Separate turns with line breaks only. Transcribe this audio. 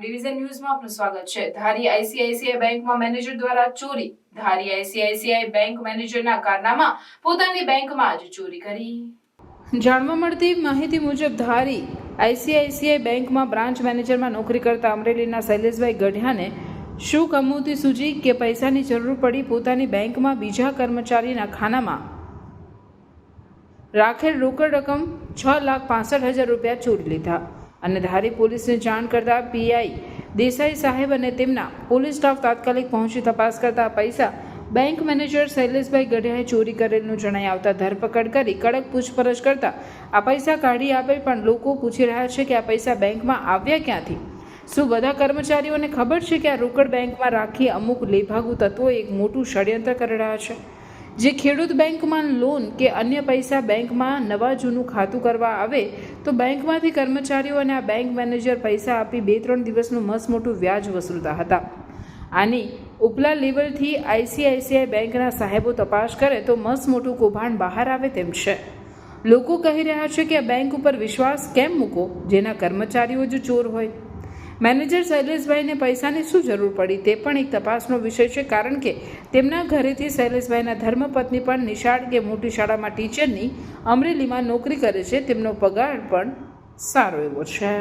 Division ન્યૂઝમાં આપનું સ્વાગત છે. ધારી આઈસીઆઈસીઆઈ બેંકમાં મેનેજર દ્વારા ચોરી. ધારી આઈસીઆઈસીઆઈ બેંક મેનેજરના કારનામાં પોતાની બેંકમાં જ ચોરી કરી. જાણવા મળતી માહિતી મુજબ ધારી આઈસીઆઈસીઆઈ બેંકમાં બ્રાન્ચ મેનેજરમાં નોકરી કરતા અમરેલીના શૈલેષભાઈ ગઢિયાને શું કમોતી સૂજી કે પૈસાની જરૂર પડી પોતાની બેંકમાં બીજા કર્મચારીના ખાનામાં? રાખેલ રોકડ રકમ છ લાખ પાસઠ હજાર રૂપિયા ચોરી લીધા. અને ધારી પોલીસને જાણ કરતા પીઆઈ દેસાઈ સાહેબ અને તેમના પોલીસ સ્ટાફ તાત્કાલિક પહોંચી તપાસ કરતા પૈસા બેંક મેનેજર શૈલેષભાઈ ગઢિયાએ ચોરી કરેલનું જણાઈ આવતા ધરપકડ કરી કડક પૂછપરછ કરતા આ પૈસા કાઢી આપે પણ લોકો પૂછી રહ્યા છે કે આ પૈસા બેંકમાં આવ્યા ક્યાંથી? શું બધા કર્મચારીઓને ખબર છે કે આ રોકડ બેંકમાં રાખી અમુક લેભાગુ તત્વો એક મોટું ષડયંત્ર કરી રહ્યા છે? જે ખેડૂત બેંકમાં લોન કે અન્ય પૈસા બેંકમાં નવા જૂનું ખાતું કરવા આવે, તો બેંકમાંથી કર્મચારીઓ અને આ બેંક મેનેજર પૈસા આપી બે ત્રણ દિવસનું મસ્ત વ્યાજ વસૂલતા હતા. આની ઉપલા લેવલથી આઈસીઆઈસીઆઈ બેંકના સાહેબો તપાસ કરે તો મસ્ત મોટું કૌભાંડ બહાર આવે તેમ છે. લોકો કહી રહ્યા છે કે આ બેંક ઉપર વિશ્વાસ કેમ મૂકો જેના કર્મચારીઓ જ ચોર હોય. મેનેજર શૈલેષભાઈને પૈસાની શું જરૂર પડી તે પણ એક તપાસનો વિષય છે, કારણ કે તેમના ઘરેથી શૈલેષભાઈના ધર્મપત્ની પણ નિશાળ કે મોટી શાળામાં ટીચરની અમરેલીમાં નોકરી કરે છે, તેમનો પગાર પણ સારો એવો છે.